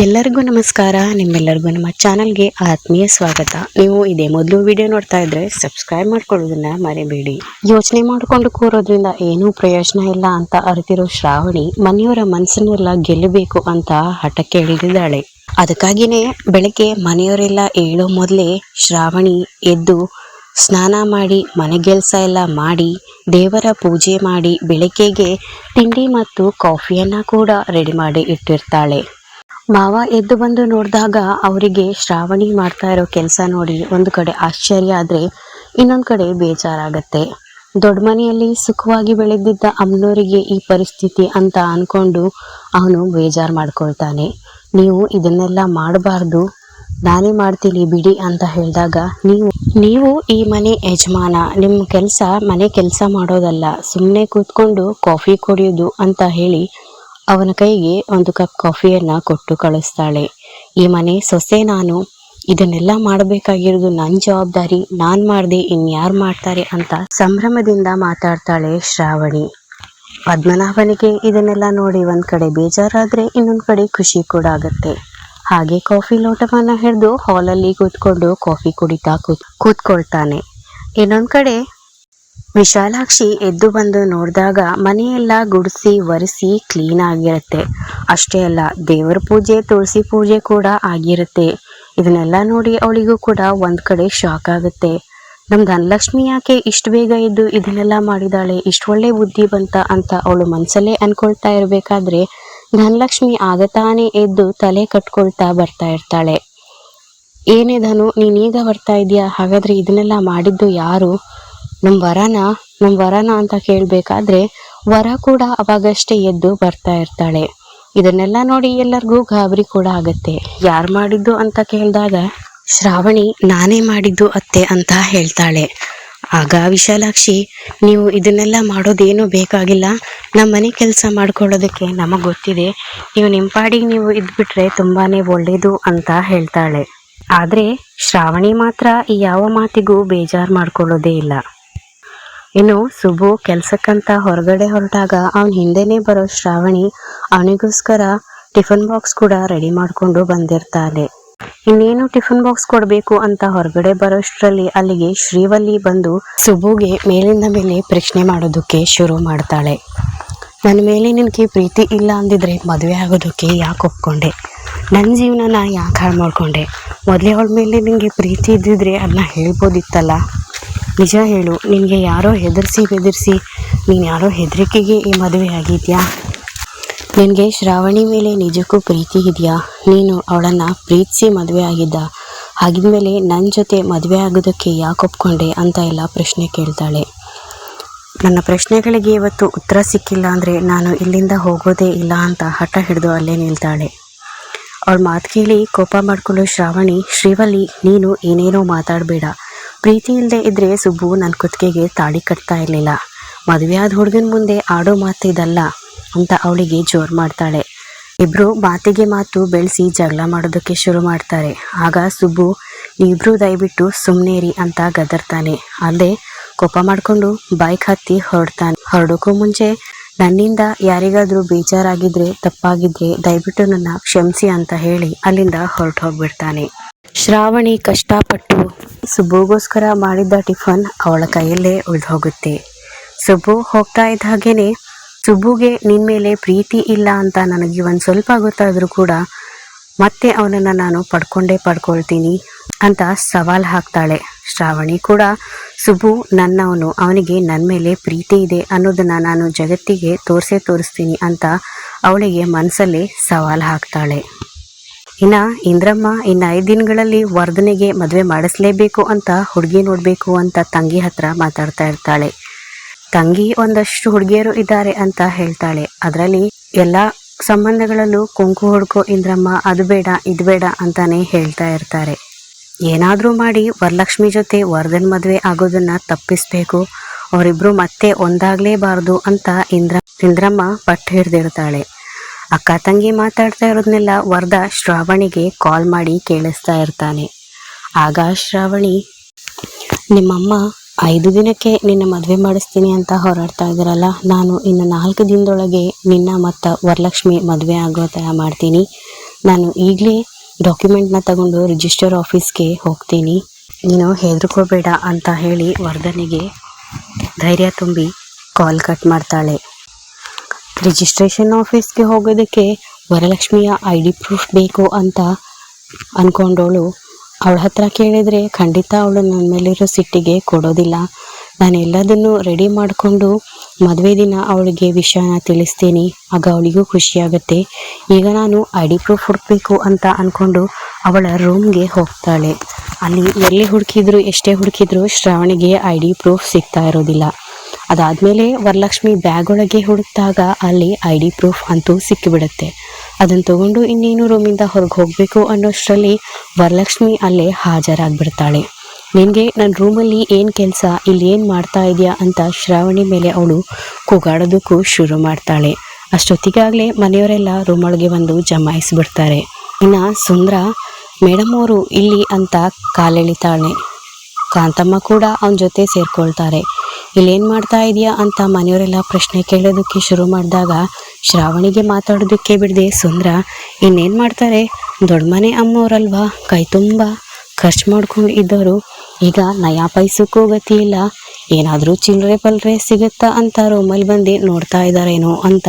ಎಲ್ಲರಿಗೂ ನಮಸ್ಕಾರ, ನಿಮ್ಮೆಲ್ಲರಿಗೂ ನಮ್ಮ ಚಾನಲ್ಗೆ ಆತ್ಮೀಯ ಸ್ವಾಗತ. ನೀವು ಇದೇ ಮೊದಲು ವಿಡಿಯೋ ನೋಡ್ತಾ ಇದ್ರೆ ಸಬ್ಸ್ಕ್ರೈಬ್ ಮಾಡ್ಕೊಳ್ಳೋದನ್ನ ಮರಿಬೇಡಿ. ಯೋಚನೆ ಮಾಡಿಕೊಂಡು ಕೂರೋದ್ರಿಂದ ಏನೂ ಪ್ರಯೋಜನ ಇಲ್ಲ ಅಂತ ಅರಿತಿರೋ ಶ್ರಾವಣಿ ಮನೆಯವರ ಮನಸ್ಸನ್ನೆಲ್ಲ ಗೆಲ್ಲಬೇಕು ಅಂತ ಹಠಕ್ಕೆ ಇಳಿದಿದ್ದಾಳೆ. ಅದಕ್ಕಾಗಿನೇ ಬೆಳಗ್ಗೆ ಮನೆಯವರೆಲ್ಲ ಏಳೋ ಮೊದಲೇ ಶ್ರಾವಣಿ ಎದ್ದು ಸ್ನಾನ ಮಾಡಿ ಮನೆಗೆಲ್ಸ ಎಲ್ಲ ಮಾಡಿ, ದೇವರ ಪೂಜೆ ಮಾಡಿ, ಬೆಳಗ್ಗೆಗೆ ತಿಂಡಿ ಮತ್ತು ಕಾಫಿಯನ್ನು ಕೂಡ ರೆಡಿ ಮಾಡಿ ಇಟ್ಟಿರ್ತಾಳೆ. ಮಾವ ಎದ್ದು ಬಂದು ನೋಡಿದಾಗ ಅವರಿಗೆ ಶ್ರಾವಣಿ ಮಾಡ್ತಾ ಇರೋ ಕೆಲಸ ನೋಡಿ ಒಂದು ಕಡೆ ಆಶ್ಚರ್ಯ ಆದರೆ ಇನ್ನೊಂದು ಕಡೆ ಬೇಜಾರಾಗತ್ತೆ. ದೊಡ್ಡ ಮನೆಯಲ್ಲಿ ಸುಖವಾಗಿ ಬೆಳೆದಿದ್ದ ಅಮ್ಮನವರಿಗೆ ಈ ಪರಿಸ್ಥಿತಿ ಅಂತ ಅನ್ಕೊಂಡು ಅವನು ಬೇಜಾರು ಮಾಡ್ಕೊಳ್ತಾನೆ. ನೀವು ಇದನ್ನೆಲ್ಲ ಮಾಡಬಾರ್ದು. ನಾನೇ ಮಾಡ್ತೀನಿ ಬಿಡಿ ಅಂತ ಹೇಳಿದಾಗ ನೀವು ನೀವು ಈ ಮನೆ ಯಜಮಾನ ನಿಮ್ಮ ಕೆಲಸ ಮನೆ ಕೆಲಸ ಮಾಡೋದಲ್ಲ ಸುಮ್ಮನೆ ಕೂತ್ಕೊಂಡು ಕಾಫಿ ಕುಡಿಯೋದು ಅಂತ ಹೇಳಿ ಅವನ ಕೈಗೆ ಒಂದು ಕಪ್ ಕಾಫಿಯನ್ನ ಕೊಟ್ಟು ಕಳಿಸ್ತಾಳೆ. ಈ ಮನೆ ಸೊಸೆ ನಾನು. ಇದನ್ನೆಲ್ಲ ಮಾಡಬೇಕಾಗಿರೋದು ನನ್ನ ಜವಾಬ್ದಾರಿ. ನಾನು ಮಾಡಿದೆ, ಇನ್ಯಾರು ಮಾಡ್ತಾರೆ ಅಂತ ಸಂಭ್ರಮದಿಂದ ಮಾತಾಡ್ತಾಳೆ ಶ್ರಾವಣಿ. ಪದ್ಮನಾಭನಿಗೆ ಇದನ್ನೆಲ್ಲ ನೋಡಿ ಒಂದು ಕಡೆ ಬೇಜಾರಾದರೆ ಇನ್ನೊಂದು ಕಡೆ ಖುಷಿ ಕೂಡ ಆಗುತ್ತೆ. ಹಾಗೆ ಕಾಫಿ ಲೋಟವನ್ನು ಹಿಡಿದು ಹಾಲಲ್ಲಿ ಕೂತ್ಕೊಂಡು ಕಾಫಿ ಕುಡಿತಾ ಕೂತ್, ಕೂತ್ಕೊಳ್ತಾನೆ. ಇನ್ನೊಂದು ಕಡೆ ವಿಶಾಲಾಕ್ಷಿ ಎದ್ದು ಬಂದು ನೋಡಿದಾಗ ಮನೆಯೆಲ್ಲ ಗುಡಿಸಿ ಒರೆಸಿ ಕ್ಲೀನ್ ಆಗಿರುತ್ತೆ. ಅಷ್ಟೇ ಅಲ್ಲ, ದೇವರ ಪೂಜೆ, ತುಳಸಿ ಪೂಜೆ ಕೂಡ ಆಗಿರುತ್ತೆ. ಇದನ್ನೆಲ್ಲ ನೋಡಿ ಅವಳಿಗೂ ಕೂಡ ಒಂದ್ ಕಡೆ ಶಾಕ್ ಆಗುತ್ತೆ. ನಮ್ ಧನಲಕ್ಷ್ಮಿ ಯಾಕೆ ಇಷ್ಟು ಬೇಗ ಎದ್ದು ಇದನ್ನೆಲ್ಲ ಮಾಡಿದಾಳೆ, ಇಷ್ಟು ಒಳ್ಳೆ ಬುದ್ಧಿ ಬಂತ ಅಂತ ಅವಳು ಮನಸ್ಸಲ್ಲೇ ಅನ್ಕೊಳ್ತಾ ಇರಬೇಕಾದ್ರೆ ಧನಲಕ್ಷ್ಮಿ ಆಗತಾನೆ ಎದ್ದು ತಲೆ ಕಟ್ಕೊಳ್ತಾ ಬರ್ತಾ ಇರ್ತಾಳೆ. ಏನೇ ಧನು, ನೀನೀಗ ಬರ್ತಾ ಇದೀಯಾ? ಹಾಗಾದ್ರೆ ಇದನ್ನೆಲ್ಲ ಮಾಡಿದ್ದು ಯಾರು? ನಮ್ ವರನ ನಮ್ಮ ವರನ ಅಂತ ಕೇಳಬೇಕಾದ್ರೆ ವರ ಕೂಡ ಅವಾಗಷ್ಟೇ ಎದ್ದು ಬರ್ತಾ ಇರ್ತಾಳೆ. ಇದನ್ನೆಲ್ಲ ನೋಡಿ ಎಲ್ಲರಿಗೂ ಗಾಬರಿ ಕೂಡ ಆಗತ್ತೆ. ಯಾರು ಮಾಡಿದ್ದು ಅಂತ ಕೇಳಿದಾಗ, ಶ್ರಾವಣಿ, ನಾನೇ ಮಾಡಿದ್ದು ಅತ್ತೆ ಅಂತ ಹೇಳ್ತಾಳೆ. ಆಗ ವಿಶಾಲಾಕ್ಷಿ, ನೀವು ಇದನ್ನೆಲ್ಲ ಮಾಡೋದೇನೂ ಬೇಕಾಗಿಲ್ಲ. ನಮ್ಮ ಮನೆ ಕೆಲಸ ಮಾಡ್ಕೊಳ್ಳೋದಕ್ಕೆ ನಮಗೆ ಗೊತ್ತಿದೆ. ನೀವು ನಿಮ್ಮ ಪಾಡಿಗೆ ನೀವು ಇದ್ಬಿಟ್ರೆ ತುಂಬಾನೇ ಒಳ್ಳೇದು ಅಂತ ಹೇಳ್ತಾಳೆ. ಆದರೆ, ಶ್ರಾವಣಿ ಮಾತ್ರ ಈ ಯಾವ ಮಾತಿಗೂ ಬೇಜಾರು ಮಾಡ್ಕೊಳ್ಳೋದೇ ಇಲ್ಲ. ಇನ್ನು ಸುಬು ಕೆಲ್ಸಕ್ಕಂತ ಹೊರಗಡೆ ಹೊರಟಾಗ ಅವನ ಹಿಂದೆನೆ ಬರೋ ಶ್ರಾವಣಿ ಅವನಿಗೋಸ್ಕರ ಟಿಫನ್ ಬಾಕ್ಸ್ ಕೂಡ ರೆಡಿ ಮಾಡಿಕೊಂಡು ಬಂದಿರ್ತಾಳೆ. ಇನ್ನೇನು ಟಿಫನ್ ಬಾಕ್ಸ್ ಕೊಡಬೇಕು ಅಂತ ಹೊರಗಡೆ ಬರೋಷ್ಟರಲ್ಲಿ ಅಲ್ಲಿಗೆ ಶ್ರೀವಲ್ಲಿ ಬಂದು ಸುಬುಗೆ ಮೇಲಿಂದ ಮೇಲೆ ಪ್ರಶ್ನೆ ಮಾಡೋದಕ್ಕೆ ಶುರು ಮಾಡ್ತಾಳೆ. ನನ್ನ ಮೇಲೆ ನಿನಗೆ ಪ್ರೀತಿ ಇಲ್ಲ ಅಂದಿದ್ರೆ ಮದುವೆ ಆಗೋದಕ್ಕೆ ಯಾಕೆ ಒಪ್ಕೊಂಡೆ? ನನ್ನ ಜೀವನನ ಯಾಕೆ ಹಾಳು ಮಾಡಿಕೊಂಡೆ ಮೊದಲೇ ಅವಳ ಮೇಲೆ ನಿನಗೆ ಪ್ರೀತಿ ಇದ್ದಿದ್ರೆ ಅದನ್ನ ಹೇಳ್ಬೋದಿತ್ತಲ್ಲ? ನಿಜ ಹೇಳು, ನಿನಗೆ ಯಾರೋ ಹೆದರಿಸಿ ಬೆದರಿಸಿ, ನೀನು ಯಾರೋ ಹೆದರಿಕೆಗೆ ಈ ಮದುವೆ ಆಗಿದೆಯಾ? ನಿನಗೆ ಶ್ರಾವಣಿ ಮೇಲೆ ನಿಜಕ್ಕೂ ಪ್ರೀತಿ ಇದೆಯಾ? ನೀನು ಅವಳನ್ನು ಪ್ರೀತಿಸಿ ಮದುವೆ ಆಗಿದ್ದ ಹಾಗಿದ್ಮೇಲೆ ನನ್ನ ಜೊತೆ ಮದುವೆ ಆಗೋದಕ್ಕೆ ಯಾಕೆ ಒಪ್ಕೊಂಡೆ ಅಂತ ಎಲ್ಲ ಪ್ರಶ್ನೆ ಕೇಳ್ತಾಳೆ. ನನ್ನ ಪ್ರಶ್ನೆಗಳಿಗೆ ಇವತ್ತು ಉತ್ತರ ಸಿಕ್ಕಿಲ್ಲ ಅಂದರೆ ನಾನು ಇಲ್ಲಿಂದ ಹೋಗೋದೇ ಇಲ್ಲ ಅಂತ ಹಠ ಹಿಡಿದು ಅಲ್ಲೇ ನಿಲ್ತಾಳೆ. ಅವಳ ಮಾತು ಕೇಳಿ ಕೋಪ ಮಾಡಿಕೊಳ್ಳೋ ಶ್ರಾವಣಿ, ಶ್ರೀವಲ್ಲಿ, ನೀನು ಏನೇನೋ ಮಾತಾಡಬೇಡ. ಪ್ರೀತಿ ಇಲ್ಲದೆ ಇದ್ರೆ ಸುಬ್ಬು ನನ್ನ ಕುತ್ತಿಗೆಗೆ ತಾಳಿ ಕಟ್ತಾ ಇರಲಿಲ್ಲ. ಮದುವೆ ಆದ ಹುಡುಗನ ಮುಂದೆ ಆಡೋ ಮಾತು ಇದಲ್ಲ ಅಂತ ಅವಳಿಗೆ ಜೋರು ಮಾಡ್ತಾಳೆ. ಇಬ್ರು ಮಾತಿಗೆ ಮಾತು ಬೆಳೆಸಿ ಜಗಳ ಮಾಡೋದಕ್ಕೆ ಶುರು ಮಾಡ್ತಾರೆ. ಆಗ ಸುಬ್ಬು, ನೀವಿಬ್ರು ದಯವಿಟ್ಟು ಸುಮ್ಮನೇರಿ ಅಂತ ಗದರ್ತಾನೆ. ಅಲ್ಲದೆ ಕೋಪ ಮಾಡಿಕೊಂಡು ಬೈಕ್ ಹತ್ತಿ ಹೊರಡ್ತಾನೆ. ಹೊರಡೋಕ್ಕೂ ಮುಂಚೆ ನನ್ನಿಂದ ಯಾರಿಗಾದರೂ ಬೇಜಾರಾಗಿದ್ರೆ, ತಪ್ಪಾಗಿದ್ರೆ ದಯವಿಟ್ಟು ನನ್ನ ಕ್ಷಮಿಸಿ ಅಂತ ಹೇಳಿ ಅಲ್ಲಿಂದ ಹೊರಟು ಹೋಗ್ಬಿಡ್ತಾನೆ ಶ್ರಾವಣಿ ಕಷ್ಟಪಟ್ಟು ಸುಬ್ಬುಗೋಸ್ಕರ ಮಾಡಿದ್ದ ಟಿಫನ್ ಅವಳ ಕೈಯಲ್ಲೇ ಉಳಿದು ಹೋಗುತ್ತೆ ಸುಬ್ಬು ಹೋಗ್ತಾ ಇದ್ದ ಹಾಗೇನೆ ಸುಬ್ಬುಗೆ ನಿನ್ನ ಮೇಲೆ ಪ್ರೀತಿ ಇಲ್ಲ ಅಂತ ನನಗೆ ಒಂದು ಸ್ವಲ್ಪ ಗೊತ್ತಾದರೂ ಕೂಡ ಮತ್ತೆ ಅವನನ್ನು ನಾನು ಪಡ್ಕೊಂಡೇ ಪಡ್ಕೊಳ್ತೀನಿ ಅಂತ ಸವಾಲು ಹಾಕ್ತಾಳೆ. ಶ್ರಾವಣಿ ಕೂಡ ಸುಬ್ಬು ನನ್ನವನು, ಅವನಿಗೆ ನನ್ನ ಮೇಲೆ ಪ್ರೀತಿ ಇದೆ ಅನ್ನೋದನ್ನ ನಾನು ಜಗತ್ತಿಗೆ ತೋರಿಸೇ ತೋರಿಸ್ತೀನಿ ಅಂತ ಅವಳಿಗೆ ಮನಸ್ಸಲ್ಲೇ ಸವಾಲು ಹಾಕ್ತಾಳೆ. ಇನ್ನ ಇಂದ್ರಮ್ಮ ಇನ್ನ ಐದು ದಿನಗಳಲ್ಲಿ ವರ್ಧನೆಗೆ ಮದುವೆ ಮಾಡಿಸ್ಲೇಬೇಕು ಅಂತ ಹುಡುಗಿ ನೋಡಬೇಕು ಅಂತ ತಂಗಿ ಹತ್ರ ಮಾತಾಡ್ತಾ ಇರ್ತಾಳೆ. ತಂಗಿ ಒಂದಷ್ಟು ಹುಡುಗಿಯರು ಇದ್ದಾರೆ ಅಂತ ಹೇಳ್ತಾಳೆ. ಅದರಲ್ಲಿ ಎಲ್ಲ ಸಂಬಂಧಗಳಲ್ಲೂ ಕುಂಕು ಹುಡ್ಕೋ ಇಂದ್ರಮ್ಮ ಅದು ಬೇಡ, ಇದು ಬೇಡ ಅಂತಾನೆ ಹೇಳ್ತಾ ಇರ್ತಾರೆ. ಏನಾದರೂ ಮಾಡಿ ವರಲಕ್ಷ್ಮಿ ಜೊತೆ ವರ್ಧನ್ ಮದುವೆ ಆಗೋದನ್ನ ತಪ್ಪಿಸ್ಬೇಕು. ಅವರಿಬ್ರು ಮತ್ತೆ ಒಂದಾಗ್ಲೇಬಾರದು ಅಂತ ಇಂದ್ರ ಇಂದ್ರಮ್ಮ ಪಟ್ಟು ಹಿಡ್ದಿರ್ತಾಳೆ ಅಕ್ಕ ತಂಗಿ ಮಾತಾಡ್ತಾ ಇರೋದನ್ನೆಲ್ಲ ವರ್ಧಾ ಶ್ರಾವಣಿಗೆ ಕಾಲ್ ಮಾಡಿ ಕೇಳಿಸ್ತಾ ಇರ್ತಾನೆ. ಆಗ ಶ್ರಾವಣಿ, ನಿಮ್ಮಮ್ಮ, ಐದು ದಿನಕ್ಕೆ ನಿನ್ನ ಮದುವೆ ಮಾಡಿಸ್ತೀನಿ ಅಂತ ಹೋರಾಡ್ತಾ ಇದ್ದೀರಲ್ಲ, ನಾನು ಇನ್ನು ನಾಲ್ಕು ದಿನದೊಳಗೆ ನಿನ್ನ ಮತ್ತು ವರಲಕ್ಷ್ಮಿ ಮದುವೆ ಆಗೋ ಥರ ಮಾಡ್ತೀನಿ. ನಾನು ಈಗಲೇ ಡಾಕ್ಯುಮೆಂಟ್ನ ತಗೊಂಡು ರಿಜಿಸ್ಟರ್ ಆಫೀಸ್ಗೆ ಹೋಗ್ತೀನಿ. ನೀನು ಹೆದರ್ಕೋಬೇಡ ಅಂತ ಹೇಳಿ ವರ್ಧನಿಗೆ ಧೈರ್ಯ ತುಂಬಿ ಕಾಲ್ ಕಟ್ ಮಾಡ್ತಾಳೆ. ರಿಜಿಸ್ಟ್ರೇಷನ್ ಆಫೀಸ್ಗೆ ಹೋಗೋದಕ್ಕೆ ವರಲಕ್ಷ್ಮಿಯ ಐ ಡಿ ಪ್ರೂಫ್ ಬೇಕು ಅಂತ ಅಂದ್ಕೊಂಡವಳು ಅವಳ ಹತ್ರ ಕೇಳಿದರೆ ಖಂಡಿತ ಅವಳು ನನ್ನ ಮೇಲಿರೋ ಸಿಟ್ಟಿಗೆ ಕೊಡೋದಿಲ್ಲ. ನಾನು ಎಲ್ಲದನ್ನು ರೆಡಿ ಮಾಡಿಕೊಂಡು ಮದುವೆ ದಿನ ಅವಳಿಗೆ ವಿಷಯನ ತಿಳಿಸ್ತೀನಿ. ಆಗ ಅವಳಿಗೂ ಖುಷಿಯಾಗುತ್ತೆ. ಈಗ ನಾನು ಐ ಡಿ ಪ್ರೂಫ್ ಹುಡುಕಬೇಕು ಅಂತ ಅಂದ್ಕೊಂಡು ಅವಳ ರೂಮ್ಗೆ ಹೋಗ್ತಾಳೆ. ಅಲ್ಲಿ ಎಲ್ಲಿ ಹುಡುಕಿದ್ರು, ಎಷ್ಟೇ ಹುಡುಕಿದ್ರು ಶ್ರಾವಣಿಗೆ ಐ ಡಿ ಪ್ರೂಫ್ ಸಿಗ್ತಾ ಇರೋದಿಲ್ಲ. ಅದಾದಮೇಲೆ ವರಲಕ್ಷ್ಮಿ ಬ್ಯಾಗ್ ಒಳಗೆ ಹುಡುಕಿದಾಗ ಅಲ್ಲಿ ಐ ಡಿ ಪ್ರೂಫ್ ಅಂತೂ ಸಿಕ್ಕಿಬಿಡುತ್ತೆ. ಅದನ್ನು ತಗೊಂಡು ಇನ್ನೇನು ರೂಮಿಂದ ಹೊರಗೆ ಹೋಗಬೇಕು ಅನ್ನೋಷ್ಟರಲ್ಲಿ ವರಲಕ್ಷ್ಮಿ ಅಲ್ಲೇ ಹಾಜರಾಗ್ಬಿಡ್ತಾಳೆ. ನಿನಗೆ ನನ್ನ ರೂಮಲ್ಲಿ ಏನು ಕೆಲಸ, ಇಲ್ಲಿ ಏನು ಮಾಡ್ತಾ ಇದೆಯಾ ಅಂತ ಶ್ರಾವಣಿ ಮೇಲೆ ಅವಳು ಕೂಗಾಡೋದಕ್ಕೂ ಶುರು ಮಾಡ್ತಾಳೆ. ಅಷ್ಟೊತ್ತಿಗಾಗಲೇ ಮನೆಯವರೆಲ್ಲ ರೂಮ್ ಒಳಗೆ ಬಂದು ಜಮಾಯಿಸಿಬಿಡ್ತಾರೆ. ಇನ್ನು ಸುಂದ್ರ, ಮೇಡಮ್ ಅವರು ಇಲ್ಲಿ ಅಂತ ಕಾಲೆಳಿತಾಳೆ. ಕಾಂತಮ್ಮ ಕೂಡ ಅವನ ಜೊತೆ ಸೇರ್ಕೊಳ್ತಾರೆ. ಇಲ್ಲೇನು ಮಾಡ್ತಾ ಇದೆಯಾ ಅಂತ ಮನೆಯವರೆಲ್ಲ ಪ್ರಶ್ನೆ ಕೇಳೋದಕ್ಕೆ ಶುರು ಮಾಡಿದಾಗ ಶ್ರಾವಣಿಗೆ ಮಾತಾಡೋದಕ್ಕೆ ಬಿಡದೆ ಸುಂದ್ರ, ಇನ್ನೇನು ಮಾಡ್ತಾರೆ? ದೊಡ್ಡ ಮನೆ ಅಮ್ಮವ್ರಲ್ವಾ? ಕೈ ತುಂಬ ಖರ್ಚು ಮಾಡ್ಕೊಂಡು ಇದ್ದವರು ಈಗ ನಯಾ ಪೈಸಕ್ಕೂ ಗತಿ ಇಲ್ಲ. ಏನಾದರೂ ಚಿಲ್ಲರೆ ಪಲ್ರೆ ಸಿಗುತ್ತಾ ಅಂತ ರೂಮಲ್ಲಿ ಬಂದು ನೋಡ್ತಾ ಇದ್ದಾರೇನೋ ಅಂತ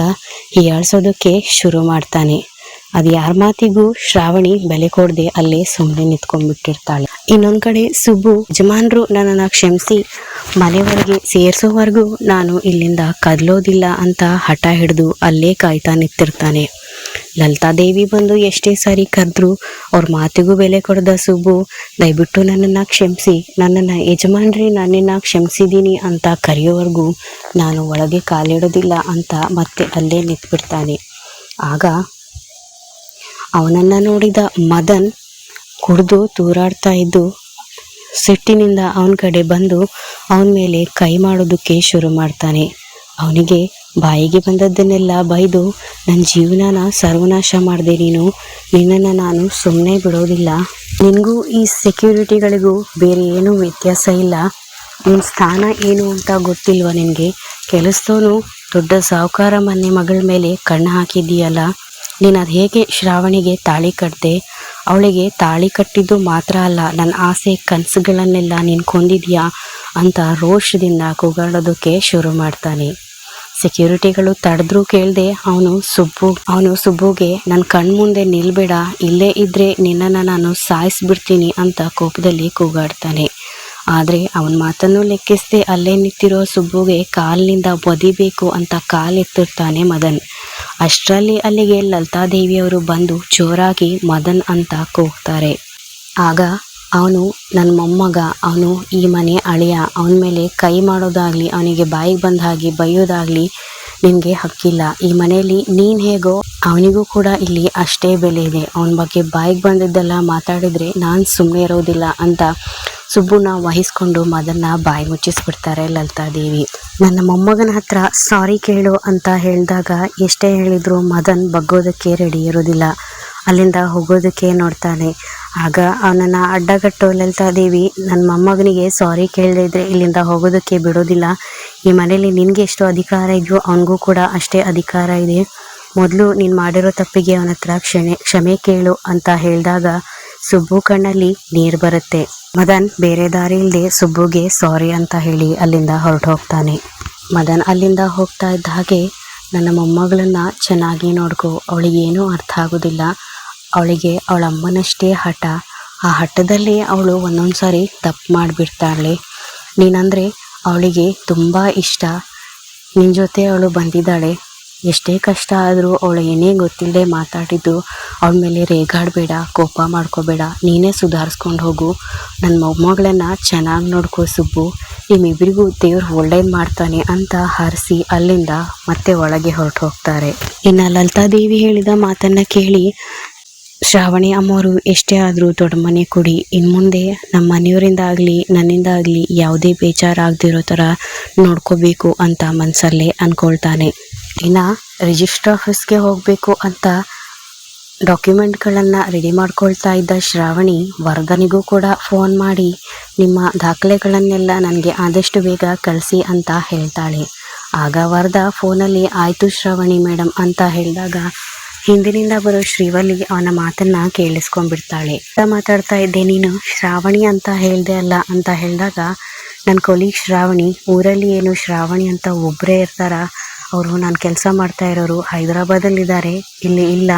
ಹೀಯಾಳ್ಸೋದಕ್ಕೆ ಶುರು ಮಾಡ್ತಾನೆ. ಅದು ಯಾರ ಮಾತಿಗೂ ಶ್ರಾವಣಿ ಬೆಲೆ ಕೊಡದೆ ಅಲ್ಲೇ ಸುಮ್ಮನೆ ನಿಂತ್ಕೊಂಡ್ಬಿಟ್ಟಿರ್ತಾಳೆ. ಇನ್ನೊಂದ್ ಕಡೆ ಸುಬ್ಬು ಯಜಮಾನ್ರು ನನ್ನನ್ನು ಕ್ಷಮಿಸಿ, ಮನೆವರೆಗೆ ಸೇರಿಸೋವರೆಗೂ ನಾನು ಇಲ್ಲಿಂದ ಕದಲೋದಿಲ್ಲ ಅಂತ ಹಠ ಹಿಡಿದು ಅಲ್ಲೇ ಕಾಯ್ತಾ ನಿಂತಿರ್ತಾನೆ. ಲಲಿತಾದೇವಿ ಬಂದು ಎಷ್ಟೇ ಸಾರಿ ಕರೆದ್ರು, ಅವ್ರ ಮಾತಿಗೂ ಬೆಲೆ ಕೊಡದ ಸುಬ್ಬು, ದಯವಿಟ್ಟು ನನ್ನನ್ನು ಕ್ಷಮಿಸಿ, ನನ್ನನ್ನು ಯಜಮಾನ್ರಿ ನನ್ನನ್ನು ಕ್ಷಮಿಸಿದ್ದೀನಿ ಅಂತ ಕರೆಯೋವರೆಗೂ ನಾನು ಒಳಗೆ ಕಾಲಿಡೋದಿಲ್ಲ ಅಂತ ಮತ್ತೆ ಅಲ್ಲೇ ನಿಂತ್ಬಿಡ್ತಾನೆ. ಆಗ ಅವನನ್ನು ನೋಡಿದ ಮದನ್ ಕುಡಿದು ತೂರಾಡ್ತಾ ಇದ್ದು ಸಿಟ್ಟಿನಿಂದ ಅವನ ಕಡೆ ಬಂದು ಅವನ ಮೇಲೆ ಕೈ ಮಾಡೋದಕ್ಕೆ ಶುರು ಮಾಡ್ತಾನೆ. ಅವನಿಗೆ ಬಾಯಿಗೆ ಬಂದದ್ದನ್ನೆಲ್ಲ ಬೈದು ನನ್ನ ಜೀವನನ ಸರ್ವನಾಶ ಮಾಡಿದೆ ನೀನು. ನಿನ್ನನ್ನು ನಾನು ಸುಮ್ಮನೆ ಬಿಡೋದಿಲ್ಲ. ನಿನಗೂ ಈ ಸೆಕ್ಯೂರಿಟಿಗಳಿಗೂ ಬೇರೆ ಏನೂ ವ್ಯತ್ಯಾಸ ಇಲ್ಲ. ನಿನ್ನ ಸ್ಥಾನ ಏನು ಅಂತ ಗೊತ್ತಿಲ್ವ ನಿನಗೆ? ಕೆಲಸದವನು ದೊಡ್ಡ ಸಾಹುಕಾರ ಮನೆ ಮಗಳ ಮೇಲೆ ಕಣ್ಣು ಹಾಕಿದ್ದೀಯಲ್ಲ. ನೀನು ಅದು ಹೇಗೆ ಶ್ರಾವಣಿಗೆ ತಾಳಿ ಕಟ್ಟಿದೆ ಅವಳಿಗೆ ತಾಳಿ ಕಟ್ಟಿದ್ದು ಮಾತ್ರ ಅಲ್ಲ, ನನ್ನ ಆಸೆ ಕನಸುಗಳನ್ನೆಲ್ಲ ನೀನು ಕೊಂದಿದ್ಯಾ ಅಂತ ರೋಷದಿಂದ ಕೂಗಾಡೋದಕ್ಕೆ ಶುರು ಮಾಡ್ತಾನೆ. ಸೆಕ್ಯೂರಿಟಿಗಳು ತಡೆದ್ರೂ ಕೇಳದೆ, ಅವನು ಸುಬ್ಬು, ಅವನು ಸುಬ್ಬುಗೆ, ನನ್ನ ಕಣ್ಮುಂದೆ ನಿಲ್ಬೇಡ, ಇಲ್ಲೇ ಇದ್ರೆ ನಿನ್ನನ್ನು ನಾನು ಸಾಯಿಸ್ಬಿಡ್ತೀನಿ ಅಂತ ಕೋಪದಲ್ಲಿ ಕೂಗಾಡ್ತಾನೆ. ಆದರೆ ಅವನ ಮಾತನ್ನು ಲೆಕ್ಕಿಸದೆ ಅಲ್ಲೇ ನಿಂತಿರೋ ಸುಬ್ಬುಗೆ ಕಾಲಿನಿಂದ ಬದಿಬೇಕು ಅಂತ ಕಾಲೆತ್ತಿರ್ತಾನೆ ಮದನ್. ಅಷ್ಟರಲ್ಲಿ ಅಲ್ಲಿಗೆ ಲಲಿತಾದೇವಿಯವರು ಬಂದು ಜೋರಾಗಿ ಮದನ್ ಅಂತ ಕೂಗ್ತಾರೆ. ಆಗ ಅವನು ನನ್ನ ಮೊಮ್ಮಗ, ಅವನು ಈ ಮನೆ ಅಳಿಯ. ಅವನ ಮೇಲೆ ಕೈ ಮಾಡೋದಾಗಲಿ, ಅವನಿಗೆ ಬಾಯಿಗೆ ಬಂದ ಹಾಗೆ ಬೈಯೋದಾಗಲಿ ನಿನಗೆ ಹಕ್ಕಿಲ್ಲ. ಈ ಮನೆಯಲ್ಲಿ ನೀನು ಹೇಗೋ, ಅವನಿಗೂ ಕೂಡ ಇಲ್ಲಿ ಅಷ್ಟೇ ಬೆಲೆ ಇದೆ. ಅವನ ಬಗ್ಗೆ ಬಾಯಿಗೆ ಬಂದಿದ್ದೆಲ್ಲ ಮಾತಾಡಿದರೆ ನಾನು ಸುಮ್ಮನೆ ಇರೋದಿಲ್ಲ ಅಂತ ಸುಬ್ಬುನ ವಹಿಸ್ಕೊಂಡು ಮದನ್ನ ಬಾಯಿ ಮುಚ್ಚಿಸ್ಬಿಡ್ತಾರೆ ಲಲಿತಾದೇವಿ. ನನ್ನ ಮೊಮ್ಮಗನ ಹತ್ರ ಸಾರಿ ಕೇಳು ಅಂತ ಹೇಳಿದಾಗ ಎಷ್ಟೇ ಹೇಳಿದ್ರು ಮದನ್ ಬಗ್ಗೋದಕ್ಕೆ ರೆಡಿ ಇರೋದಿಲ್ಲ. ಅಲ್ಲಿಂದ ಹೋಗೋದಕ್ಕೆ ನೋಡ್ತಾನೆ. ಆಗ ಅವನನ್ನು ಅಡ್ಡಗಟ್ಟು ಲಲಿತಾದೇವಿ ನನ್ನ ಮೊಮ್ಮಗನಿಗೆ ಸಾರಿ ಕೇಳದೇ ಇದ್ರೆ ಇಲ್ಲಿಂದ ಹೋಗೋದಕ್ಕೆ ಬಿಡೋದಿಲ್ಲ. ಈ ಮನೇಲಿ ನಿನಗೆ ಎಷ್ಟು ಅಧಿಕಾರ ಇದೆಯೋ ಅವನಿಗೂ ಕೂಡ ಅಷ್ಟೇ ಅಧಿಕಾರ ಇದೆ. ಮೊದಲು ನೀನು ಮಾಡಿರೋ ತಪ್ಪಿಗೆ ಅವನ ಹತ್ರ ಕ್ಷಮೆ ಕ್ಷಮೆ ಕೇಳು ಅಂತ ಹೇಳಿದಾಗ ಸುಬ್ಬು ಕಣ್ಣಲ್ಲಿ ನೀರು ಬರುತ್ತೆ. ಮದನ್ ಬೇರೆ ದಾರಿ ಇಲ್ಲದೆ ಸುಬ್ಬುಗೆ ಸಾರಿ ಅಂತ ಹೇಳಿ ಅಲ್ಲಿಂದ ಹೊರಟು ಹೋಗ್ತಾನೆ. ಮದನ್ ಅಲ್ಲಿಂದ ಹೋಗ್ತಾ ಇದ್ದ ಹಾಗೆ ನನ್ನ ಮೊಮ್ಮಗಳನ್ನ ಚೆನ್ನಾಗಿ ನೋಡ್ಕೊ ಅವಳಿಗೇನೂ ಅರ್ಥ ಆಗೋದಿಲ್ಲ. ಅವಳಿಗೆ ಅವಳಮ್ಮನಷ್ಟೇ ಹಠ. ಆ ಹಠದಲ್ಲಿ ಅವಳು ಒಂದೊಂದು ಸಾರಿ ತಪ್ಪು ಮಾಡಿಬಿಡ್ತಾಳೆ. ನೀನಂದರೆ ಅವಳಿಗೆ ತುಂಬ ಇಷ್ಟ. ನಿನ್ನ ಜೊತೆ ಅವಳು ಬಂದಿದ್ದಾಳೆ. ಎಷ್ಟೇ ಕಷ್ಟ ಆದರೂ ಅವಳು ಏನೇ ಗೊತ್ತಿಲ್ಲದೆ ಮಾತಾಡಿದ್ದು, ಅವಳ ಮೇಲೆ ರೇಗಾಡಬೇಡ, ಕೋಪ ಮಾಡ್ಕೋಬೇಡ, ನೀನೇ ಸುಧಾರಿಸ್ಕೊಂಡು ಹೋಗು. ನನ್ನ ಮೊಮ್ಮಗಳನ್ನ ಚೆನ್ನಾಗಿ ನೋಡ್ಕೋ ಸುಬ್ಬು. ನಿಮ್ಮಿಬ್ಬರಿಗೂ ದೇವ್ರು ಒಳ್ಳೇದು ಮಾಡ್ತಾನೆ ಅಂತ ಹಾರಿಸಿ ಅಲ್ಲಿಂದ ಮತ್ತೆ ಒಳಗೆ ಹೊರಟು ಹೋಗ್ತಾರೆ. ಇನ್ನು ಲಲಿತಾದೇವಿ ಹೇಳಿದ ಮಾತನ್ನು ಕೇಳಿ, ಶ್ರಾವಣಿ ಅಮ್ಮವರು ಎಷ್ಟೇ ಆದರೂ ದೊಡ್ಡ ಮನೆ ಕೊಡಿ. ಇನ್ನು ಮುಂದೆ ನಮ್ಮ ಮನೆಯವರಿಂದ ಆಗಲಿ, ನನ್ನಿಂದ ಆಗಲಿ ಯಾವುದೇ ಬೇಜಾರಾಗದಿರೋ ಥರ ನೋಡ್ಕೋಬೇಕು ಅಂತ ಮನಸ್ಸಲ್ಲೇ ಅಂದ್ಕೊಳ್ತಾನೆ ಇನ್ನು ರಿಜಿಸ್ಟರ್ ಆಫೀಸ್ಗೆ ಹೋಗಬೇಕು ಅಂತ ಡಾಕ್ಯುಮೆಂಟ್ಗಳನ್ನು ರೆಡಿ ಮಾಡ್ಕೊಳ್ತಾ ಇದ್ದ ಶ್ರಾವಣಿ ವರ್ಧನಿಗೂ ಕೂಡ ಫೋನ್ ಮಾಡಿ, ನಿಮ್ಮ ದಾಖಲೆಗಳನ್ನೆಲ್ಲ ನನಗೆ ಆದಷ್ಟು ಬೇಗ ಕಳಿಸಿ ಅಂತ ಹೇಳ್ತಾಳೆ. ಆಗ ವರ್ಧ ಫೋನಲ್ಲಿ ಆಯಿತು ಶ್ರಾವಣಿ ಮೇಡಮ್ ಅಂತ ಹೇಳಿದಾಗ ಹಿಂದಿನಿಂದ ಬರೋ ಶ್ರೀವಲ್ಲಿ ಅವನ ಮಾತನ್ನು ಕೇಳಿಸ್ಕೊಂಡ್ಬಿಡ್ತಾಳೆ. ಮಾತಾಡ್ತಾ ಇದ್ದೆ ನೀನು, ಶ್ರಾವಣಿ ಅಂತ ಹೇಳಿದೆ ಅಲ್ಲ ಅಂತ ಹೇಳಿದಾಗ ನನ್ನ ಕೊಲೀಗ್ ಶ್ರಾವಣಿ, ಊರಲ್ಲಿ ಏನು ಶ್ರಾವಣಿ ಅಂತ ಒಬ್ಬರೇ ಇರ್ತಾರ? ಅವರು ನಾನು ಕೆಲಸ ಮಾಡ್ತಾ ಇರೋರು ಹೈದರಾಬಾದಲ್ಲಿದ್ದಾರೆ. ಇಲ್ಲಿ ಇಲ್ಲ.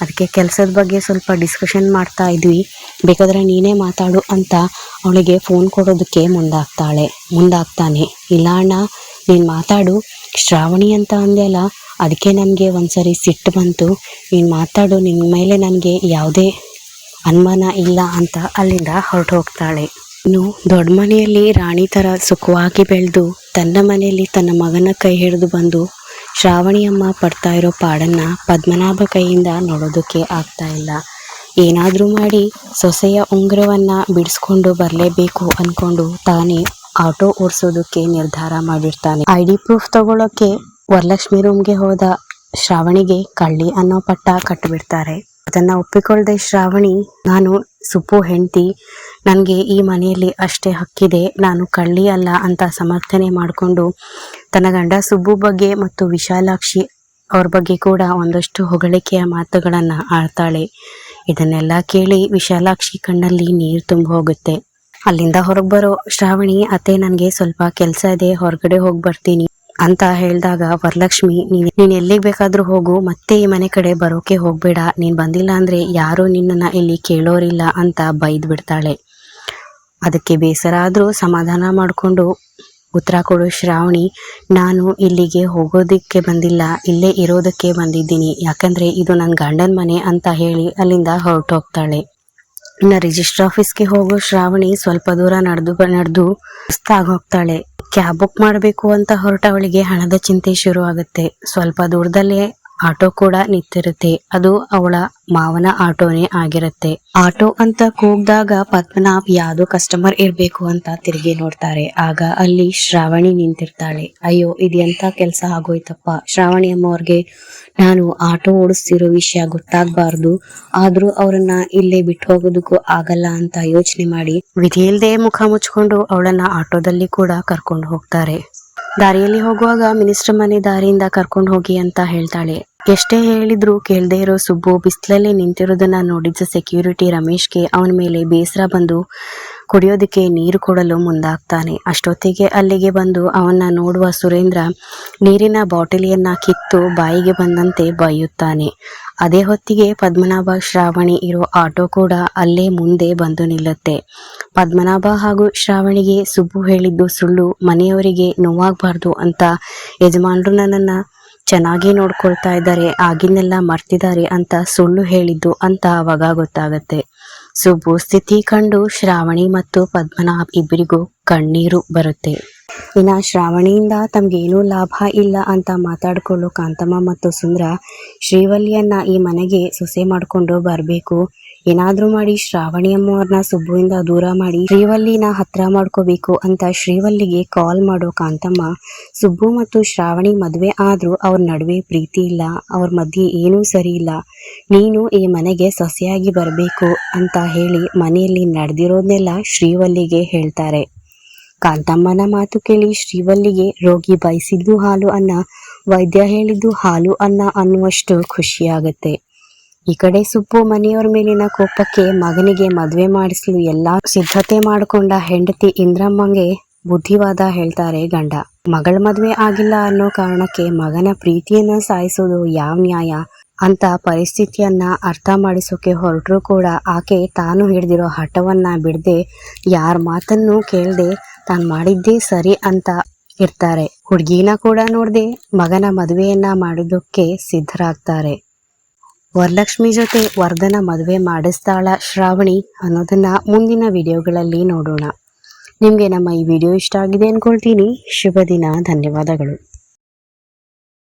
ಅದಕ್ಕೆ ಕೆಲಸದ ಬಗ್ಗೆ ಸ್ವಲ್ಪ ಡಿಸ್ಕಷನ್ ಮಾಡ್ತಾ ಇದ್ವಿ. ಬೇಕಾದ್ರೆ ನೀನೇ ಮಾತಾಡು ಅಂತ ಅವಳಿಗೆ ಫೋನ್ ಕೊಡೋದಕ್ಕೆ ಮುಂದಾಗ್ತಾಳೆ. ಮುಂದಾಗ್ತಾನೆ. ಇಲ್ಲ ಅಣ್ಣ, ನೀನು ಮಾತಾಡು. ಶ್ರಾವಣಿ ಅಂತ ಅಂದೆ ಅಲ್ಲ, ಅದಕ್ಕೆ ನನಗೆ ಒಂದ್ಸರಿ ಸಿಟ್ಟು ಬಂತು. ನೀನು ಮಾತಾಡು ನಿನ್ನ ಮೇಲೆ ನನಗೆ ಯಾವುದೇ ಅನುಮಾನ ಇಲ್ಲ ಅಂತ ಅಲ್ಲಿಂದ ಹೊರಟು ಹೋಗ್ತಾಳೆ ಇನ್ನು ದೊಡ್ಡ ಮನೆಯಲ್ಲಿ ರಾಣಿ ಥರ ಸುಖವಾಗಿ ಬೆಳೆದು ತನ್ನ ಮನೆಯಲ್ಲಿ ತನ್ನ ಮಗನ ಕೈ ಹಿಡಿದು ಬಂದು ಶ್ರಾವಣಿ ಅಮ್ಮ ಪಡ್ತಾ ಇರೋ ಪಾಡನ್ನ ಪದ್ಮನಾಭ ಕೈಯಿಂದ ನೋಡೋದಕ್ಕೆ ಆಗ್ತಾ ಇಲ್ಲ. ಏನಾದರೂ ಮಾಡಿ ಸೊಸೆಯ ಉಂಗುರವನ್ನು ಬಿಡಿಸ್ಕೊಂಡು ಬರಲೇಬೇಕು ಅಂದ್ಕೊಂಡು ತಾನೇ ಆಟೋ ಓಡಿಸೋದಕ್ಕೆ ನಿರ್ಧಾರ ಮಾಡಿರ್ತಾನೆ. ಐ ಡಿ ಪ್ರೂಫ್ ತಗೊಳ್ಳೋಕೆ ವರಲಕ್ಷ್ಮಿ ರೂಮ್ಗೆ ಹೋದ ಶ್ರಾವಣಿಗೆ ಕಳ್ಳಿ ಅನ್ನೋ ಪಟ್ಟ ಕಟ್ಟಿಬಿಡ್ತಾರೆ ಅದನ್ನ ಒಪ್ಪಿಕೊಳ್ಳದೆ ಶ್ರಾವಣಿ, ನಾನು ಸುಪ್ಪು ಹೆಂಡತಿ, ನನಗೆ ಈ ಮನೆಯಲ್ಲಿ ಅಷ್ಟೇ ಹಕ್ಕಿದೆ, ನಾನು ಕಳ್ಳಿ ಅಲ್ಲ ಅಂತ ಸಮರ್ಥನೆ ಮಾಡಿಕೊಂಡು, ತನ್ನ ಗಂಡ ಸುಬ್ಬು ಬಗ್ಗೆ ಮತ್ತು ವಿಶಾಲಾಕ್ಷಿ ಅವ್ರ ಬಗ್ಗೆ ಕೂಡ ಒಂದಷ್ಟು ಹೊಗಳಿಕೆಯ ಮಾತುಗಳನ್ನು ಆಡ್ತಾಳೆ. ಇದನ್ನೆಲ್ಲ ಕೇಳಿ ವಿಶಾಲಾಕ್ಷಿ ಕಣ್ಣಲ್ಲಿ ನೀರು ತುಂಬ ಹೋಗುತ್ತೆ. ಅಲ್ಲಿಂದ ಹೊರಗೆ ಬರೋ ಶ್ರಾವಣಿ, ಅತ್ತೆ ನನಗೆ ಸ್ವಲ್ಪ ಕೆಲಸ ಇದೆ, ಹೊರಗಡೆ ಹೋಗಿ ಬರ್ತೀನಿ. ಅಂತ ಹೇಳಿದಾಗ, ವರಲಕ್ಷ್ಮಿ ನೀನ್ ನೀನ್ ಎಲ್ಲಿಗೆ ಬೇಕಾದ್ರೂ ಹೋಗು, ಮತ್ತೆ ಈ ಮನೆ ಕಡೆ ಬರೋಕೆ ಹೋಗ್ಬೇಡ. ನೀನ್ ಬಂದಿಲ್ಲ ಅಂದ್ರೆ ಯಾರು ನಿನ್ನನ್ನ ಇಲ್ಲಿ ಕೇಳೋರಿಲ್ಲ ಅಂತ ಬೈದ್ ಬಿಡ್ತಾಳೆ ಅದಕ್ಕೆ ಬೇಸರ ಆದ್ರೂ ಸಮಾಧಾನ ಮಾಡಿಕೊಂಡು, ಉತ್ತರ ಕೊಡು ಶ್ರಾವಣಿ, ನಾನು ಇಲ್ಲಿಗೆ ಹೋಗೋದಕ್ಕೆ ಬಂದಿಲ್ಲ, ಇಲ್ಲೇ ಇರೋದಕ್ಕೆ ಬಂದಿದ್ದೀನಿ, ಯಾಕಂದ್ರೆ ಇದು ನನ್ನ ಗಂಡನ ಮನೆ ಅಂತ ಹೇಳಿ ಅಲ್ಲಿಂದ ಹೊರಟೋಗ್ತಾಳೆ. ಇನ್ನು ರಿಜಿಸ್ಟರ್ ಆಫೀಸ್ಗೆ ಹೋಗೋ ಶ್ರಾವಣಿ ಸ್ವಲ್ಪ ದೂರ ನಡೆದು ನಡೆದು ಸುಸ್ತಾಗಿ ಹೋಗ್ತಾಳೆ. ಕ್ಯಾಬ್ ಬುಕ್ ಮಾಡಬೇಕು ಅಂತ ಹೊರಟವಳಿಗೆ ಹಣದ ಚಿಂತೆ ಶುರು ಆಗುತ್ತೆ ಸ್ವಲ್ಪ ದೂರದಲ್ಲೇ ಆಟೋ ಕೂಡ ನಿಂತಿರುತ್ತೆ. ಅದು ಅವಳ ಮಾವನ ಆಟೋನೇ ಆಗಿರುತ್ತೆ. ಆಟೋ ಅಂತ ಕೂಗ್ದಾಗ ಪದ್ಮನಾಭ್ ಯಾವ್ದೋ ಕಸ್ಟಮರ್ ಇರ್ಬೇಕು ಅಂತ ತಿರುಗಿ ನೋಡ್ತಾರೆ. ಆಗ ಅಲ್ಲಿ ಶ್ರಾವಣಿ ನಿಂತಿರ್ತಾಳೆ. ಅಯ್ಯೋ ಇದೆಂತ ಕೆಲಸ ಆಗೋಯ್ತಪ್ಪ. ಶ್ರಾವಣಿ ಅಮ್ಮವ್ರಿಗೆ, ನಾನು ಆಟೋ ಓಡಿಸ್ತಿರೋ ವಿಷಯ ಗೊತ್ತಾಗ್ಬಾರ್ದು. ಆದ್ರೂ ಅವರನ್ನ ಇಲ್ಲೇ ಬಿಟ್ಟು ಹೋಗೋದಕ್ಕೂ ಆಗಲ್ಲ ಅಂತ ಯೋಚನೆ ಮಾಡಿ ವಿಧಿಯಿಲ್ದೆ ಮುಖ ಮುಚ್ಕೊಂಡು ಅವಳನ್ನ ಆಟೋದಲ್ಲಿ ಕೂಡ ಕರ್ಕೊಂಡು ಹೋಗ್ತಾರೆ. ದಾರಿಯಲ್ಲಿ ಹೋಗುವಾಗ ಮಿನಿಸ್ಟರ್ ಮನೆ ದಾರಿಯಿಂದ ಕರ್ಕೊಂಡು ಹೋಗಿ ಅಂತ ಹೇಳ್ತಾಳೆ. ಎಷ್ಟೇ ಹೇಳಿದ್ರು ಕೇಳದೇ ಇರೋ ಸುಬ್ಬು ಬಿಸಿಲಲ್ಲಿ ನಿಂತಿರೋದನ್ನ ನೋಡಿದ ಸೆಕ್ಯೂರಿಟಿ ರಮೇಶ್ಗೆ ಅವನ ಮೇಲೆ ಬೇಸರ ಬಂದು ಕುಡಿಯೋದಕ್ಕೆ ನೀರು ಕೊಡಲು ಮುಂದಾಗ್ತಾನೆ. ಅಷ್ಟೊತ್ತಿಗೆ ಅಲ್ಲಿಗೆ ಬಂದು ಅವನ್ನ ನೋಡುವ ಸುರೇಂದ್ರ ನೀರಿನ ಬಾಟಲಿಯನ್ನ ಕಿತ್ತು ಬಾಯಿಗೆ ಬಂದಂತೆ ಬೈಯುತ್ತಾನೆ. ಅದೇ ಹೊತ್ತಿಗೆ ಪದ್ಮನಾಭ, ಶ್ರಾವಣಿ ಇರೋ ಆಟೋ ಕೂಡ ಅಲ್ಲೇ ಮುಂದೆ ಬಂದು ನಿಲ್ಲುತ್ತೆ. ಪದ್ಮನಾಭ ಹಾಗೂ ಶ್ರಾವಣಿಗೆ ಸುಬ್ಬು ಹೇಳಿದ್ದು ಸುಳ್ಳು, ಮನೆಯವರಿಗೆ ನೋವಾಗಬಾರ್ದು ಅಂತ ಯಜಮಾನರು ನನ್ನನ್ನ ಚೆನ್ನಾಗಿ ನೋಡ್ಕೊಳ್ತಾ ಇದ್ದಾರೆ, ಆಗಿನ್ನೆಲ್ಲ ಮರ್ತಿದ್ದಾರೆ ಅಂತ ಸುಳ್ಳು ಹೇಳಿದ್ದು ಅಂತ ಅವಾಗ ಗೊತ್ತಾಗತ್ತೆ. ಸುಬ್ಬು ಸ್ಥಿತಿ ಕಂಡು ಶ್ರಾವಣಿ ಮತ್ತು ಪದ್ಮನಾಭ್ ಇಬ್ಬರಿಗೂ ಕಣ್ಣೀರು ಬರುತ್ತೆ. ಇನ್ನ ಶ್ರಾವಣಿಯಿಂದ ತಮ್ಗೇನೂ ಲಾಭ ಇಲ್ಲ ಅಂತ ಮಾತಾಡ್ಕೊಳ್ಳೋ ಕಾಂತಮ್ಮ ಮತ್ತು ಸುಂದ್ರ ಶ್ರೀವಲ್ಲಿಯನ್ನ ಈ ಮನೆಗೆ ಸೊಸೆ ಮಾಡ್ಕೊಂಡು ಬರಬೇಕು. ಏನಾದ್ರೂ ಮಾಡಿ ಶ್ರಾವಣಿ ಅಮ್ಮವ್ರನ್ನ ಸುಬ್ಬುವಿಂದ ದೂರ ಮಾಡಿ ಶ್ರೀವಲ್ಲಿನ ಹತ್ರ ಮಾಡ್ಕೋಬೇಕು ಅಂತ ಶ್ರೀವಲ್ಲಿಗೆ ಕಾಲ್ ಮಾಡೋ ಕಾಂತಮ್ಮ, ಸುಬ್ಬು ಮತ್ತು ಶ್ರಾವಣಿ ಮದುವೆ ಆದ್ರೂ ಅವ್ರ ನಡುವೆ ಪ್ರೀತಿ ಇಲ್ಲ, ಅವ್ರ ಮಧ್ಯೆ ಏನೂ ಸರಿ ಇಲ್ಲ. ನೀನು ಈ ಮನೆಗೆ ಸೊಸೆಯಾಗಿ ಬರಬೇಕು ಅಂತ ಹೇಳಿ ಮನೆಯಲ್ಲಿ ನಡೆದಿರೋದನ್ನೆಲ್ಲ ಶ್ರೀವಲ್ಲಿಗೆ ಹೇಳ್ತಾರೆ. ಕಾಂತಮ್ಮನ ಮಾತು ಕೇಳಿ ಶ್ರೀವಲ್ಲಿಗೆ ರೋಗಿ ಬಯಸಿದ್ದು ಹಾಲು ಅನ್ನ, ವೈದ್ಯ ಹೇಳಿದ್ದು ಹಾಲು ಅನ್ನ ಅನ್ನುವಷ್ಟು ಖುಷಿಯಾಗತ್ತೆ. ಈ ಕಡೆ ಸುಬ್ಬು ಮನೆಯವರ ಮೇಲಿನ ಕೋಪಕ್ಕೆ ಮಗನಿಗೆ ಮದುವೆ ಮಾಡಿಸಲು ಎಲ್ಲಾ ಸಿದ್ಧತೆ ಮಾಡಿಕೊಂಡ ಹೆಂಡತಿ ಇಂದ್ರಮ್ಮಂಗೆ ಬುದ್ಧಿವಾದ ಹೇಳ್ತಾರೆ ಗಂಡ. ಮಗಳ ಮದುವೆ ಆಗಿಲ್ಲ ಅನ್ನೋ ಕಾರಣಕ್ಕೆ ಮಗನ ಪ್ರೀತಿಯನ್ನ ಸಾಯಿಸೋದು ಯಾವ ನ್ಯಾಯ? ಅಂತ ಪರಿಸ್ಥಿತಿಯನ್ನ ಅರ್ಥ ಮಾಡಿಸೋಕೆ ಹೊರಟರೂ ಕೂಡ ಆಕೆ ತಾನು ಹಿಡಿದಿರೋ ಹಠವನ್ನ ಬಿಡದೆ ಯಾರ ಮಾತನ್ನು ಕೇಳದೆ ತಾನು ಮಾಡಿದ್ದೇ ಸರಿ ಅಂತ ಇರ್ತಾರೆ. ಹುಡುಗಿನ ಕೂಡ ನೋಡದೆ ಮಗನ ಮದುವೆಯನ್ನ ಮಾಡೋದಕ್ಕೆ ಸಿದ್ಧರಾಗ್ತಾರೆ. ವರಲಕ್ಷ್ಮಿ ಜೊತೆ ವರ್ಧನ ಮದುವೆ ಮಾಡಿಸ್ತಾಳ ಶ್ರಾವಣಿ ಅನ್ನೋದನ್ನ ಮುಂದಿನ ವಿಡಿಯೋಗಳಲ್ಲಿ ನೋಡೋಣ. ನಿಮಗೆ ನಮ್ಮ ಈ ವಿಡಿಯೋ ಇಷ್ಟ ಆಗಿದೆ ಅನ್ಕೊಳ್ತೀನಿ. ಶುಭ ದಿನ, ಧನ್ಯವಾದಗಳು.